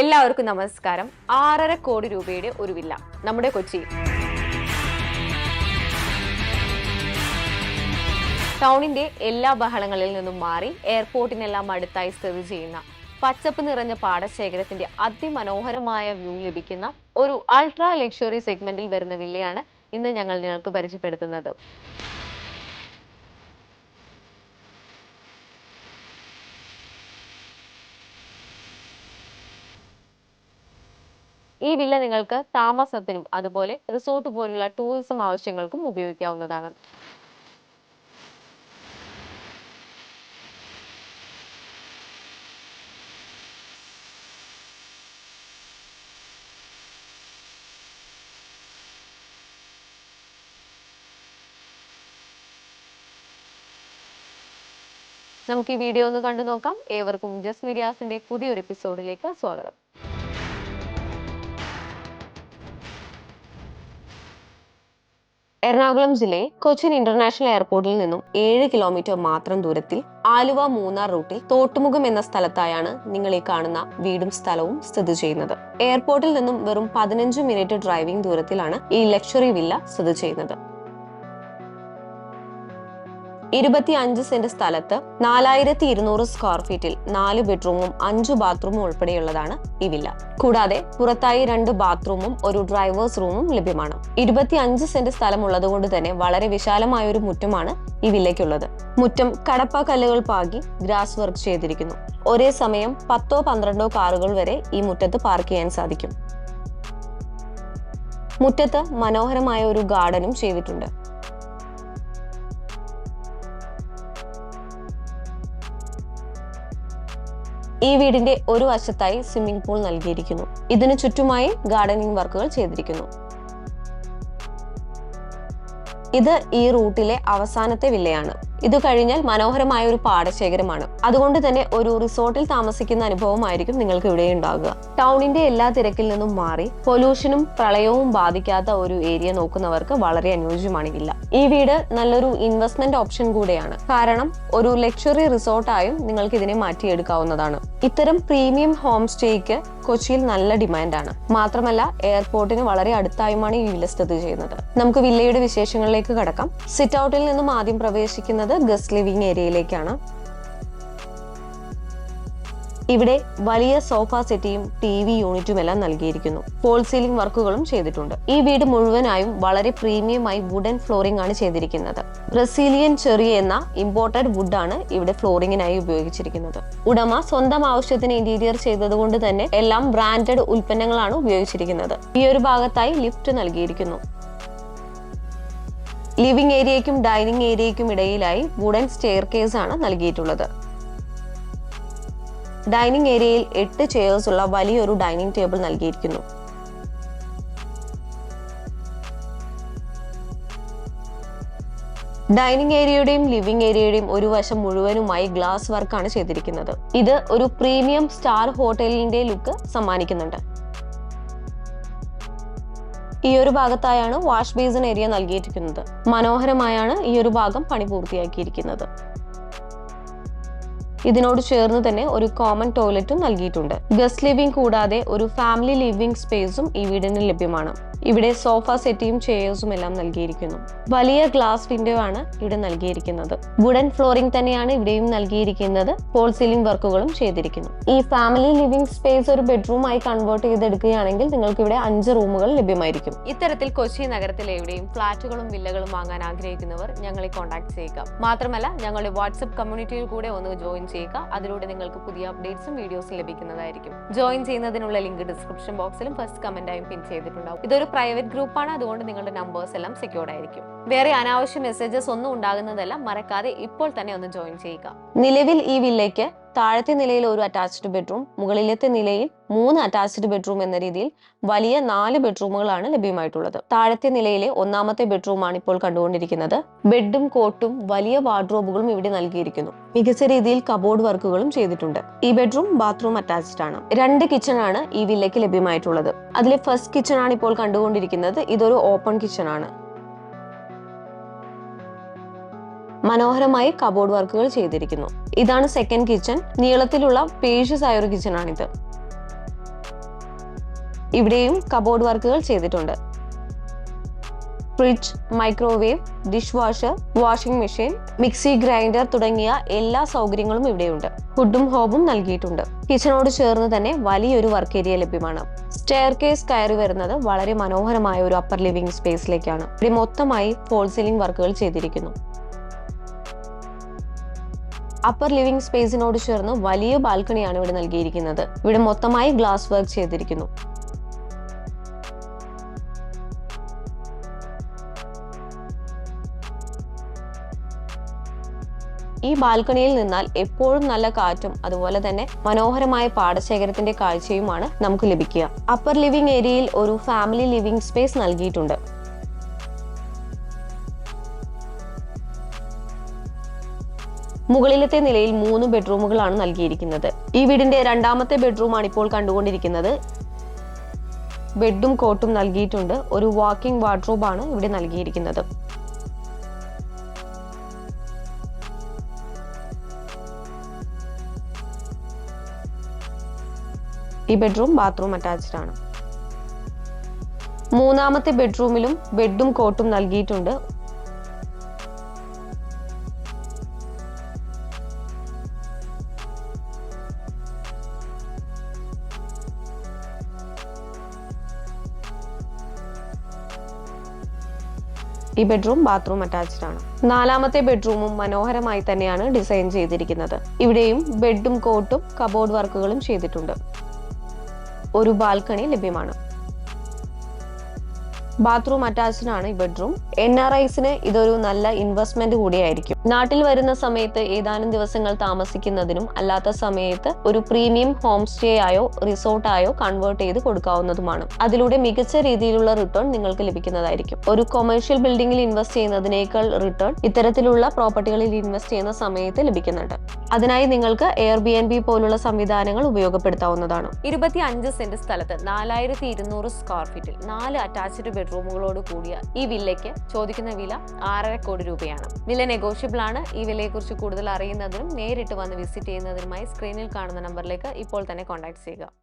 എല്ലാവർക്കും നമസ്കാരം. ആറര കോടി രൂപയുടെ ഒരു വില്ല. നമ്മുടെ കൊച്ചി. ടൗണിന്റെ എല്ലാ ബഹളങ്ങളിൽ നിന്നും മാറി എയർപോർട്ടിനെല്ലാം അടുത്തായി സ്ഥിതി ചെയ്യുന്ന പച്ചപ്പ് നിറഞ്ഞ പാടശേഖരത്തിന്റെ അതിമനോഹരമായ വ്യൂ ലഭിക്കുന്ന ഒരു അൾട്രാ ലക്ഷറി സെഗ്മെന്റിൽ വരുന്ന വില്ലയാണ് ഇന്ന് ഞങ്ങൾ നിങ്ങൾക്ക് പരിചയപ്പെടുത്തുന്നത്. ഈ വില്ല നിങ്ങൾക്ക് താമസത്തിനും അതുപോലെ റിസോർട്ട് പോലുള്ള ടൂറിസം ആവശ്യങ്ങൾക്കും ഉപയോഗിക്കാവുന്നതാണ്. നമുക്ക് ഈ വീഡിയോ ഒന്ന് കണ്ടു നോക്കാം. ഏവർക്കും ജസ് മിരിയാസിന്റെ പുതിയൊരു എപ്പിസോഡിലേക്ക് സ്വാഗതം. എറണാകുളം ജില്ലയിൽ കൊച്ചിൻ ഇന്റർനാഷണൽ എയർപോർട്ടിൽ നിന്നും ഏഴ് കിലോമീറ്റർ മാത്രം ദൂരത്തിൽ ആലുവ മൂന്നാർ റൂട്ടിൽ തോട്ടുമുഖം എന്ന സ്ഥലത്തായാണ് നിങ്ങൾ ഈ കാണുന്ന വീടും സ്ഥലവും സ്ഥിതി ചെയ്യുന്നത്. എയർപോർട്ടിൽ നിന്നും വെറും പതിനഞ്ച് മിനിറ്റ് ഡ്രൈവിംഗ് ദൂരത്തിലാണ് ഈ ലക്ഷറി വില്ല സ്ഥിതി ചെയ്യുന്നത്. ഇരുപത്തി അഞ്ച് സെന്റ് സ്ഥലത്ത് നാലായിരത്തി ഇരുന്നൂറ് സ്ക്വയർ ഫീറ്റിൽ നാല് ബെഡ്റൂമും അഞ്ചു ബാത്റൂമും ഉൾപ്പെടെയുള്ളതാണ് ഈ വില്ല. കൂടാതെ പുറത്തായി രണ്ട് ബാത്റൂമും ഒരു ഡ്രൈവേഴ്സ് റൂമും ലഭ്യമാണ്. ഇരുപത്തി അഞ്ച് സെന്റ് സ്ഥലം ഉള്ളതുകൊണ്ട് തന്നെ വളരെ വിശാലമായ ഒരു മുറ്റമാണ് ഈ വില്ലയ്ക്കുള്ളത്. മുറ്റം കടപ്പ കല്ലുകൾ പാകി ഗ്രാസ് വർക്ക് ചെയ്തിരിക്കുന്നു. ഒരേ സമയം പത്തോ പന്ത്രണ്ടോ കാറുകൾ വരെ ഈ മുറ്റത്ത് പാർക്ക് ചെയ്യാൻ സാധിക്കും. മുറ്റത്ത് മനോഹരമായ ഒരു ഗാർഡനും ചെയ്തിട്ടുണ്ട്. ഈ വീടിന്റെ ഒരു വശത്തായി സ്വിമ്മിംഗ് പൂൾ നൽകിയിരിക്കുന്നു. ഇതിനു ചുറ്റുമായി ഗാർഡനിങ് വർക്കുകൾ ചെയ്തിരിക്കുന്നു. ഇത് ഈ റൂട്ടിലെ അവസാനത്തെ വില്ലയാണ്. ഇത് കഴിഞ്ഞാൽ മനോഹരമായ ഒരു പാടശേഖരമാണ്. അതുകൊണ്ട് തന്നെ ഒരു റിസോർട്ടിൽ താമസിക്കുന്ന അനുഭവമായിരിക്കും നിങ്ങൾക്ക് ഇവിടെ ഉണ്ടാകുക ടൗണിന്റെ എല്ലാ തിരക്കിൽ നിന്നും മാറി പൊല്യൂഷനും പ്രളയവും ബാധിക്കാത്ത ഒരു ഏരിയ നോക്കുന്നവർക്ക് വളരെ അനുയോജ്യമാണ് വില്ല ഈ വീട് നല്ലൊരു ഇൻവെസ്റ്റ്മെന്റ് ഓപ്ഷൻ കൂടെയാണ്. കാരണം ഒരു ലക്ഷറി റിസോർട്ടായും നിങ്ങൾക്ക് ഇതിനെ മാറ്റിയെടുക്കാവുന്നതാണ്. ഇത്തരം പ്രീമിയം ഹോം സ്റ്റേക്ക് കൊച്ചിയിൽ നല്ല ഡിമാൻഡാണ്. മാത്രമല്ല എയർപോർട്ടിന് വളരെ അടുത്തായുമാണ് ഈ വില്ല സ്ഥിതി ചെയ്യുന്നത്. നമുക്ക് വില്ലയുടെ വിശേഷങ്ങളിലേക്ക് കടക്കാം. സിറ്റ് ഔട്ടിൽ നിന്നും ആദ്യം പ്രവേശിക്കുന്നത് ഗസ്റ്റ് ലിവിംഗ് ഏരിയയിലേക്കാണ്. ഇവിടെ വലിയ സോഫ സെറ്റിയും ടി വി യൂണിറ്റും എല്ലാം നൽകിയിരിക്കുന്നു. ഫോൾ സീലിംഗ് വർക്കുകളും ചെയ്തിട്ടുണ്ട്. ഈ വീട് മുഴുവനായും വളരെ പ്രീമിയമായി വുഡൻ ഫ്ലോറിംഗ് ആണ് ചെയ്തിരിക്കുന്നത്. ബ്രസീലിയൻ ചെറിയ എന്ന ഇമ്പോർട്ടഡ് വുഡാണ് ഇവിടെ ഫ്ലോറിംഗിനായി ഉപയോഗിച്ചിരിക്കുന്നത്. ഉടമ സ്വന്തം ആവശ്യത്തിന് ഇന്റീരിയർ ചെയ്തതുകൊണ്ട് തന്നെ എല്ലാം ബ്രാൻഡഡ് ഉൽപ്പന്നങ്ങളാണ് ഉപയോഗിച്ചിരിക്കുന്നത്. ഈ ഒരു ഭാഗത്തായി ലിഫ്റ്റ് നൽകിയിരിക്കുന്നു. ലിവിംഗ് ഏരിയയ്ക്കും ഡൈനിങ് ഏരിയയ്ക്കും ഇടയിലായി വുഡൻ സ്റ്റെയർ ആണ് നൽകിയിട്ടുള്ളത്. ഡൈനിങ് ഏരിയയിൽ എട്ട് ചെയേഴ്സ് ഉള്ള വലിയൊരു ഡൈനിങ് ടേബിൾ നൽകിയിരിക്കുന്നു. ഡൈനിങ് ഏരിയയുടെയും ലിവിംഗ് ഏരിയയുടെയും ഒരു വശം മുഴുവനുമായി ഗ്ലാസ് വർക്കാണ് ചെയ്തിരിക്കുന്നത്. ഇത് ഒരു പ്രീമിയം സ്റ്റാർ ഹോട്ടലിന്റെ ലുക്ക് സമ്മാനിക്കുന്നുണ്ട്. ഈ ഒരു ഭാഗത്തായാണ് വാഷ് ബേസിൻ ഏരിയ നൽകിയിരിക്കുന്നത്. മനോഹരമായാണ് ഈ ഒരു ഭാഗം പണി പൂർത്തിയാക്കിയിരിക്കുന്നത്. ഇതിനോട് ചേർന്ന് തന്നെ ഒരു കോമൺ ടോയ്ലറ്റും നൽകിയിട്ടുണ്ട്. ഗസ്റ്റ് ലിവിംഗ് കൂടാതെ ഒരു ഫാമിലി ലിവിംഗ് സ്പേസും ഈ വീടിന് ലഭ്യമാണ്. ഇവിടെ സോഫ സെറ്റിയും ചെയേഴ്സും എല്ലാം നൽകിയിരിക്കുന്നു. വലിയ ഗ്ലാസ് വിൻഡോ ആണ് ഇവിടെ നൽകിയിരിക്കുന്നത്. വുഡൻ ഫ്ലോറിംഗ് തന്നെയാണ് ഇവിടെയും നൽകിയിരിക്കുന്നത്. പോൾ സീലിംഗ് വർക്കുകളും ചെയ്തിരിക്കുന്നു. ഈ ഫാമിലി ലിവിംഗ് സ്പേസ് ഒരു ബെഡ്റൂം ആയി കൺവേർട്ട് ചെയ്തെടുക്കുകയാണെങ്കിൽ നിങ്ങൾക്ക് ഇവിടെ അഞ്ച് റൂമുകൾ ലഭ്യമായിരിക്കും. ഇത്തരത്തിൽ കൊച്ചി നഗരത്തിലെ എവിടെയും ഫ്ളാറ്റുകളും വില്ലകളും വാങ്ങാൻ ആഗ്രഹിക്കുന്നവർ ഞങ്ങളെ കോൺടാക്ട് ചെയ്യുക. മാത്രമല്ല ഞങ്ങളുടെ വാട്സ്ആപ്പ് കമ്മ്യൂണിറ്റിയിൽ കൂടെ ഒന്ന് ജോയിൻ ചെയ്യുക അതിലൂടെ നിങ്ങൾക്ക് പുതിയ അപ്ഡേറ്റ്സും വീഡിയോസും ലഭിക്കുന്നതായിരിക്കും. ജോയിൻ ചെയ്യുന്നതിനുള്ള ലിങ്ക് ഡിസ്ക്രിപ്ഷൻ ബോക്സിലും ഫസ്റ്റ് കമന്റായും പിൻ ചെയ്തിട്ടുണ്ടാവും. ഇതൊരു പ്രൈവറ്റ് ഗ്രൂപ്പാണ് അതുകൊണ്ട് നിങ്ങളുടെ നമ്പേഴ്സ് എല്ലാം സെക്യൂർഡ് ആയിരിക്കും. വേറെ അനാവശ്യ മെസ്സേജസ് ഒന്നും ഉണ്ടാകുന്നതല്ല. മറക്കാതെ ഇപ്പോൾ തന്നെ ഒന്ന് ജോയിൻ ചെയ്യുക. നിലവിൽ ഈ വില്ലയ്ക്ക് താഴത്തെ നിലയിൽ ഒരു അറ്റാച്ച്ഡ് ബെഡ്റൂം മുകളിലത്തെ നിലയിൽ മൂന്ന് അറ്റാച്ച്ഡ് ബെഡ്റൂം എന്ന രീതിയിൽ വലിയ നാല് ബെഡ്റൂമുകളാണ് ലഭ്യമായിട്ടുള്ളത്. താഴത്തെ നിലയിലെ ഒന്നാമത്തെ ബെഡ്റൂമാണ് ഇപ്പോൾ കണ്ടുകൊണ്ടിരിക്കുന്നത്. ബെഡും കോട്ടും വലിയ വാർഡ്രോബുകളും ഇവിടെ നൽകിയിരിക്കുന്നു. മികച്ച രീതിയിൽ കബോർഡ് വർക്കുകളും ചെയ്തിട്ടുണ്ട്. ഈ ബെഡ്റൂം ബാത്റൂം അറ്റാച്ച്ഡ് ആണ്. രണ്ട് കിച്ചൺ ആണ് ഈ വില്ലയ്ക്ക് ലഭ്യമായിട്ടുള്ളത്. അതിലെ ഫസ്റ്റ് കിച്ചൺ ആണ് ഇപ്പോൾ കണ്ടുകൊണ്ടിരിക്കുന്നത്. ഇതൊരു ഓപ്പൺ കിച്ചൺ ആണ്. മനോഹരമായി കബോർഡ് വർക്കുകൾ ചെയ്തിരിക്കുന്നു. ഇതാണ് സെക്കൻഡ് കിച്ചൺ നീളത്തിലുള്ള പേഷ്യസ് ആയ ഒരു കിച്ചൺ ആണിത്. ഇവിടെയും കബോർഡ് വർക്കുകൾ ചെയ്തിട്ടുണ്ട്. Fridge microwave dish washer washing machine mixie grinder തുടങ്ങിയ എല്ലാ സൗകര്യങ്ങളും ഇവിടെയുണ്ട്. ഫുഡും ഹോബും നൽകിയിട്ടുണ്ട്. കിച്ചണോട് ചേർന്ന് തന്നെ വലിയൊരു വർക്ക് ഏരിയ ലഭ്യമാണ്. സ്റ്റെയർ കേസ് കയറി വരുന്നത് വളരെ മനോഹരമായ ഒരു അപ്പർ ലിവിംഗ് സ്പേസിലേക്കാണ് ഇവിടെ മൊത്തമായി ഫോൾ സീലിംഗ് വർക്കുകൾ ചെയ്തിരിക്കുന്നു. അപ്പർ ലിവിംഗ് സ്പേസിനോട് ചേർന്ന് വലിയ ബാൽക്കണിയാണ് ഇവിടെ നൽകിയിരിക്കുന്നത്. ഇവിടെ മൊത്തമായി ഗ്ലാസ് വർക്ക് ചെയ്തിരിക്കുന്നു. ഈ ബാൽക്കണിയിൽ നിന്നാൽ എപ്പോഴും നല്ല കാറ്റും അതുപോലെ തന്നെ മനോഹരമായ പാടശേഖരത്തിന്റെ കാഴ്ചയുമാണ് നമുക്ക് ലഭിക്കുക. അപ്പർ ലിവിംഗ് ഏരിയയിൽ ഒരു ഫാമിലി ലിവിംഗ് സ്പേസ് നൽകിയിട്ടുണ്ട്. മുകളിലത്തെ നിലയിൽ മൂന്ന് ബെഡ്റൂമുകളാണ് നൽകിയിരിക്കുന്നത്. ഈ വീടിന്റെ രണ്ടാമത്തെ ബെഡ്റൂമാണ് ഇപ്പോൾ കണ്ടുകൊണ്ടിരിക്കുന്നത്. ബെഡും കോട്ടും നൽകിയിട്ടുണ്ട്. ഒരു വാക്കിംഗ് വാർഡ്രോബാണ് ഇവിടെ നൽകിയിരിക്കുന്നത്. ഈ ബെഡ്റൂം ബാത്റൂം അറ്റാച്ച്ഡ് ആണ്. മൂന്നാമത്തെ ബെഡ്റൂമിലും ബെഡും കോട്ടും നൽകിയിട്ടുണ്ട്. ഈ ബെഡ്റൂം ബാത്റൂം അറ്റാച്ച്ഡ് ആണ്. നാലാമത്തെ ബെഡ്റൂമും മനോഹരമായി തന്നെയാണ് ഡിസൈൻ ചെയ്തിരിക്കുന്നത്. ഇവിടെയും ബെഡും കോട്ടും കബോർഡ് വർക്കുകളും ചെയ്തിട്ടുണ്ട്. ഒരു ബാൽക്കണി ലഭ്യമാണ്. ബാത്റൂം അറ്റാച്ച്ഡ് ആണ് ഈ ബെഡ്റൂം. എൻ ആർ ഐസിന് ഇതൊരു നല്ല ഇൻവെസ്റ്റ്മെന്റ് കൂടിയായിരിക്കും. നാട്ടിൽ വരുന്ന സമയത്ത് ഏതാനും ദിവസങ്ങൾ താമസിക്കുന്നതിനും അല്ലാത്ത സമയത്ത് ഒരു പ്രീമിയം ഹോം സ്റ്റേ ആയോ റിസോർട്ടായോ കൺവേർട്ട് ചെയ്ത് കൊടുക്കാവുന്നതുമാണ്. അതിലൂടെ മികച്ച രീതിയിലുള്ള റിട്ടേൺ നിങ്ങൾക്ക് ലഭിക്കുന്നതായിരിക്കും. ഒരു കൊമേഴ്ഷ്യൽ ബിൽഡിംഗിൽ ഇൻവെസ്റ്റ് ചെയ്യുന്നതിനേക്കാൾ റിട്ടേൺ ഇത്തരത്തിലുള്ള പ്രോപ്പർട്ടികളിൽ ഇൻവെസ്റ്റ് ചെയ്യുന്ന സമയത്ത് ലഭിക്കുന്നുണ്ട്. അതിനായി നിങ്ങൾക്ക് എയർ ബി എൻ ബി പോലുള്ള സംവിധാനങ്ങൾ ഉപയോഗപ്പെടുത്താവുന്നതാണ്. ഇരുപത്തി അഞ്ച് സെന്റ് സ്ഥലത്ത് നാലായിരത്തി ഇരുന്നൂറ് സ്ക്വയർ ഫീറ്റിൽ നാല് അറ്റാച്ച്ഡ് ബെഡ്റൂമുകളോട് കൂടിയ ഈ വില്ലയ്ക്ക് ചോദിക്കുന്ന വില ആറര കോടി രൂപയാണ്. വില നെഗോഷ്യബിൾ ആണ്. ഈ വിലയെക്കുറിച്ച് കൂടുതൽ അറിയുന്നതിനും നേരിട്ട് വന്ന് വിസിറ്റ് ചെയ്യുന്നതിനുമായി സ്ക്രീനിൽ കാണുന്ന നമ്പറിലേക്ക് ഇപ്പോൾ തന്നെ കോൺടാക്ട് ചെയ്യുക.